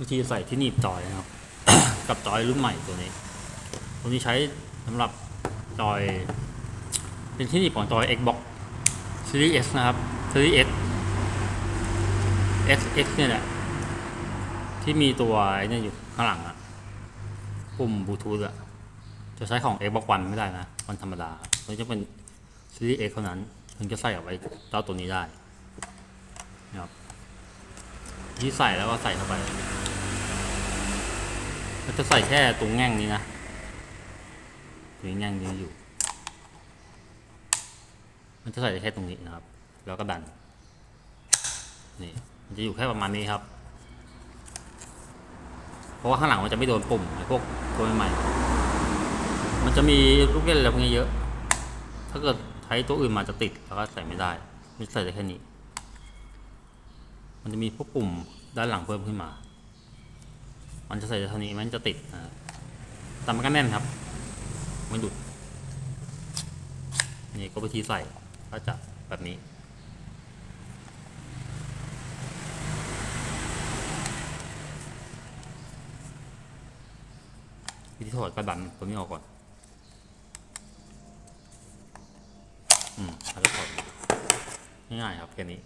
วิธีใส่ที่หนีบจอยนะครับ กับจอยรุ่นใหม่ตัวนี้ ตัวนี้ใช้สำหรับจอย เป็นที่หนีบของจอย Xbox Series S นะครับ Series S S X เนี่ยแหละที่มีตัวไอ้เนี่ยอยู่ข้างหลังอะปุ่มบลูทูธอะจะใช้ของ Xbox One ไม่ได้นะมันธรรมดาตัวนี้จะเป็น Series X เท่านั้นถึงจะใส่ออกไปเจ้าตัวนี้ได้นะครับที่ใส่แล้วก็ใส่เข้าไป จะใส่แค่ตรงแง่งนี้นะตรงแง่งนี้อยู่ มันจะใส่แค่ตรงนี้นะครับ แล้วก็ดัน นี่ มันจะอยู่แค่ประมาณนี้ครับ เพราะว่าข้างหลังมันจะไม่โดนปุ่มไอ้พวกตัวใหม่ๆมันจะมีลูกเล่นอะไรพวกนี้เยอะ ถ้าเกิดใช้ตัวอื่นมาจะติดแล้วก็ใส่ไม่ได้ไม่ใส่ได้แค่นี้ มันจะมีพวกปุ่มด้านหลังเพิ่มขึ้นมา มันจะใส่เท่านี้มันจะติดแต่มันก็แน่นครับ ไม่ดุด นี่ก็วิธีใส่ก็จะแบบนี้ วิธีถอดก็ดันตัวนี้ออกก่อน อืมแล้วก็ถอดง่ายๆครับแค่นี้